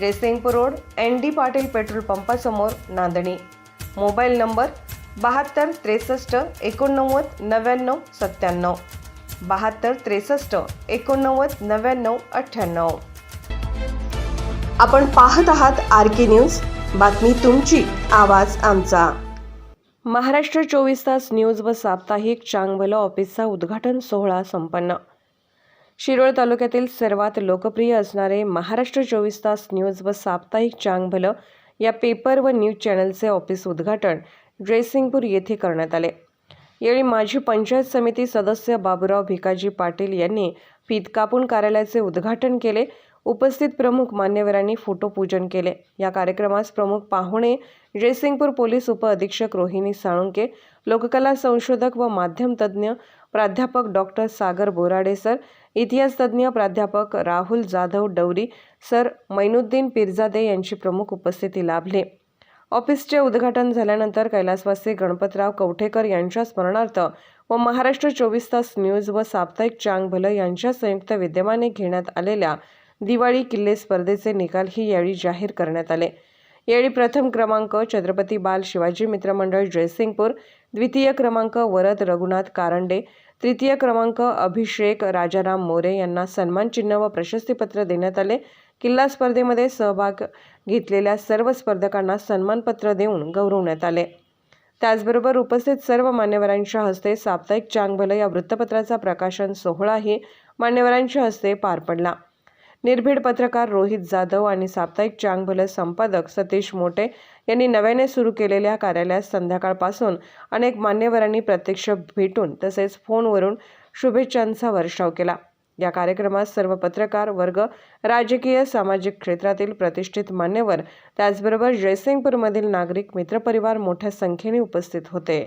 Jaysingpur road N D Patil petrol पंपासमोर Nandani. Mobile number बहात्तर त्रेसष्ट एकोणनव्वद नव्याण्णव सत्त्याण्णव. बहात्तर त्रेसष्ट एकोणनव्वद नव्याण्णव अठ्ठ्याण्णव. आपण पाहत आहात आर के न्यूज. बातमी तुमची आवाज आमचा. महाराष्ट्र चोवीस तास न्यूज व साप्ताहिक चांगभलं ऑफिसचा उद्घाटन सोहळा संपन्न. शिरोळ तालुक्यातील सर्वात लोकप्रिय असणारे महाराष्ट्र चोवीस तास न्यूज व साप्ताहिक चांगभलं या पेपर व न्यूज चॅनलचे ऑफिस उद्घाटन ड्रेसिंगपूर येथे करण्यात आले. यावेळी माजी पंचायत समिती सदस्य बाबुराव भिकाजी पाटील यांनी फीत कापून कार्यालयाचे उद्घाटन केले. उपस्थित प्रमुख मान्यवरांनी फोटोपूजन केले. या कार्यक्रमास प्रमुख पाहुणे जयसिंगपूर पोलीस उपअधीक्षक रोहिणी साळुंके लोककला संशोधक व माध्यमतज्ज्ञ प्राध्यापक डॉक्टर सागर बोराडे सर. इतिहासतज्ज्ञ प्राध्यापक राहुल जाधव डवरी सर. मैनुद्दीन पिरजादे यांची प्रमुख उपस्थिती लाभली. ऑफिसचे उद्घाटन झाल्यानंतर कैलासवासी गणपतराव कवठेकर यांच्या स्मरणार्थ व महाराष्ट्र चोवीस तास न्यूज व साप्ताहिक चांग भलं यांच्या संयुक्त विद्यमाने घेण्यात आलेल्या दिवाळी किल्ले स्पर्धेचे निकाल ही यावेळी जाहीर करण्यात आले. यावेळी प्रथम क्रमांक छत्रपती बाल शिवाजी मित्र मंडळ जयसिंगपूर द्वितीय क्रमांक वरद रघुनाथ कारंडे तृतीय क्रमांक अभिषेक राजाराम मोरे यांना सन्मान चिन्ह व प्रशस्तीपत्र देण्यात आले. किल्ला स्पर्धेमध्ये सहभाग घेतलेल्या सर्व स्पर्धकांना सन्मानपत्र देऊन गौरवण्यात आले. त्याचबरोबर उपस्थित सर्व मान्यवरांच्या हस्ते साप्ताहिक चांगभलं या वृत्तपत्राचा प्रकाशन सोहळाही मान्यवरांच्या हस्ते पार पडला. निर्भीड पत्रकार रोहित जाधव आणि साप्ताहिक चांगभल संपादक सतीश मोटे यांनी नव्याने सुरू केलेल्या कार्यालयात संध्याकाळपासून अनेक मान्यवरांनी प्रत्यक्ष भेटून तसेच फोनवरून शुभेच्छांचा वर्षाव केला. या कार्यक्रमात सर्व पत्रकार वर्ग राजकीय सामाजिक क्षेत्रातील प्रतिष्ठित मान्यवर त्याचबरोबर जयसिंगपूरमधील नागरिक मित्रपरिवार मोठ्या संख्येने उपस्थित होते.